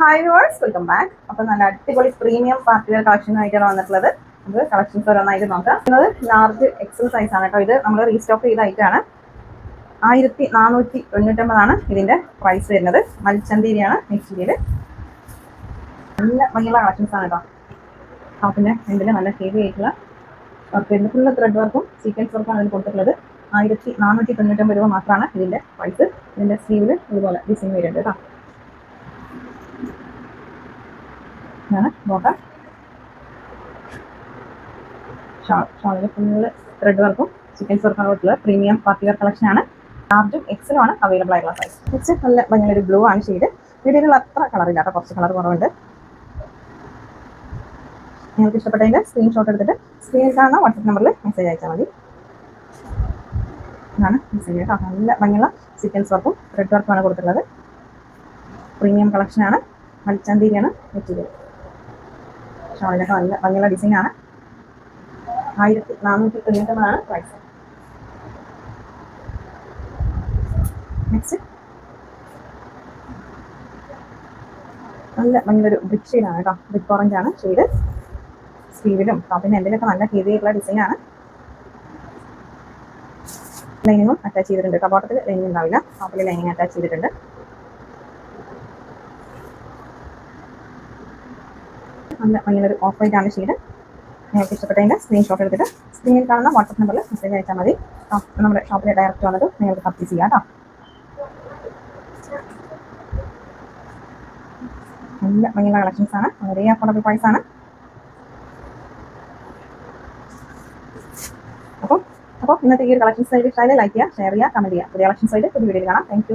Hi verse welcome back അപ്പൊ നല്ല അടിപൊളി പ്രീമിയം പാർട്ടി വെയർ കളക്ഷനായിട്ടാണ് വന്നിട്ടുള്ളത്. നമുക്ക് കളക്ഷൻസ് ഓരോന്നായിട്ട് നോക്കാം. ഇത് ലാർജ് എക്സൽ സൈസ് ആണ് കേട്ടോ ഇത്. നമ്മൾ റീസ്റ്റോക്ക് ചെയ്ത ഐറ്റാണ് ആയിരത്തി നാനൂറ്റി തൊണ്ണൂറ്റൊമ്പതാണ് ഇതിന്റെ പ്രൈസ് വരുന്നത്. മൽച്ചന്തീരിയാണ് മെറ്റീരിയൽ നല്ല ഭംഗിയുള്ള കളക്ഷൻസ് ആണ് കേട്ടോ. ടോപ്പിന്റെ എന്തിന് നല്ല ഹെവി ആയിട്ടുള്ള വർക്ക് വരുന്നത്. ഫുള്ള് ത്രെഡ് വർക്കും സീക്വൻസ് വർക്കാണ് അതിൽ കൊടുത്തിട്ടുള്ളത്. ആയിരത്തി നാനൂറ്റി തൊണ്ണൂറ്റൊമ്പത് രൂപ മാത്രമാണ് ഇതിന്റെ പ്രൈസ് ഇതിന്റെ സ്ലീവിൽ ഇതുപോലെ ഡിസൈൻ വരുന്നുണ്ട് കേട്ടോ. ഇതാണ് നോക്കാം. ഷാളിൽ ഫുള്ള് ത്രെഡ് വർക്കും ചിക്കൻ ഉള്ള പ്രീമിയം പാർട്ടി വെയർ കളക്ഷൻ ആണ്. ലാർജും എക്സലും ആണ് അവൈലബിൾ ആയിട്ടുള്ള സൈസ് നെക്സ്റ്റ് നല്ല ഭംഗിയൊരു ബ്ലൂ ആണ് ഷെയ്ഡ് വീഡിയോയിൽ അത്ര കളറില്ല കുറച്ച് കളർ കുറവുണ്ട്. നിങ്ങൾക്ക് ഇഷ്ടപ്പെട്ടതിന്റെ സ്ക്രീൻഷോട്ട് എടുത്തിട്ട് സ്ക്രീനിൽ കാണുന്ന വാട്സപ്പ് നമ്പറിൽ മെസ്സേജ് അയച്ചാൽ മതി. ഇതാണ് മെസ്സേജ് കേട്ടോ. നല്ല ഭംഗിയുള്ള സീക്വൻസ് വർക്കും ത്രെഡ് വർക്കുമാണ് കൊടുത്തിട്ടുള്ളത്. പ്രീമിയം കളക്ഷനാണ് മൽച്ചന്തീരിയാണ് മെറ്റീരിയൽ ഷോളിലൊക്കെ നല്ല ഭംഗിയുള്ള ഡിസൈനാണ് ആയിരത്തി നാനൂറ്റി തൊണ്ണൂറ്റൊമ്പതാണ് പ്രൈസ് നെക്സ്റ്റ് നല്ല ഭംഗിയൊരു ബ്രിക്ക് ഷെയ്ഡാണ് കേട്ടോ. ബ്രിക് ഓറഞ്ച് ആണ് ഷെയ്ഡ് സ്റ്റീവിലും പിന്നെ എന്തിലൊക്കെ നല്ല ഹെവിയായിട്ടുള്ള ഡിസൈനാണ് ലൈനിങ്ങും അറ്റാച്ച് ചെയ്തിട്ടുണ്ട് കബോട്ടത്തിൽ ബോട്ടത്തിൽ ലൈനിങ് ഉണ്ടാവില്ല. ടോപ്പിൽ ലൈനിങ് അറ്റാച്ച് ചെയ്തിട്ടുണ്ട്. നല്ല ഭംഗിയൊരു ഓഫ് വൈറ്റ് ആണ് ഷെയ്ഡ് നിങ്ങൾക്ക് ഇഷ്ടപ്പെട്ടതിന്റെ സ്ക്രീൻഷോട്ട് എടുത്തിട്ട് സ്ക്രീനിൽ കാണുന്ന വാട്സപ്പ് നമ്പറിൽ മെസ്സേജ് അയച്ചാൽ മതി. നമ്മുടെ ഷോപ്പിലെ ഡയറക്റ്റ് വന്നിട്ട് നിങ്ങൾക്ക് പർച്ചേസ് ചെയ്യാം കേട്ടോ നല്ല ഭംഗിയുള്ള കളക്ഷൻസ് ആണ്. വളരെ അഫോർഡബിൾ പ്രൈസ് ആണ്. അപ്പോൾ അപ്പോൾ ഇന്നത്തെ ഈ ഒരു കളക്ഷൻസ് ആയിട്ട് ഇഷ്ടമായി ലൈക്ക് ചെയ്യുക ഷെയർ ചെയ്യുക കമന്റ് ചെയ്യുക. പുതിയ കളക്ഷൻസ് ആയിട്ട് പുതിയ വീഡിയോയിൽ കാണാം. താങ്ക്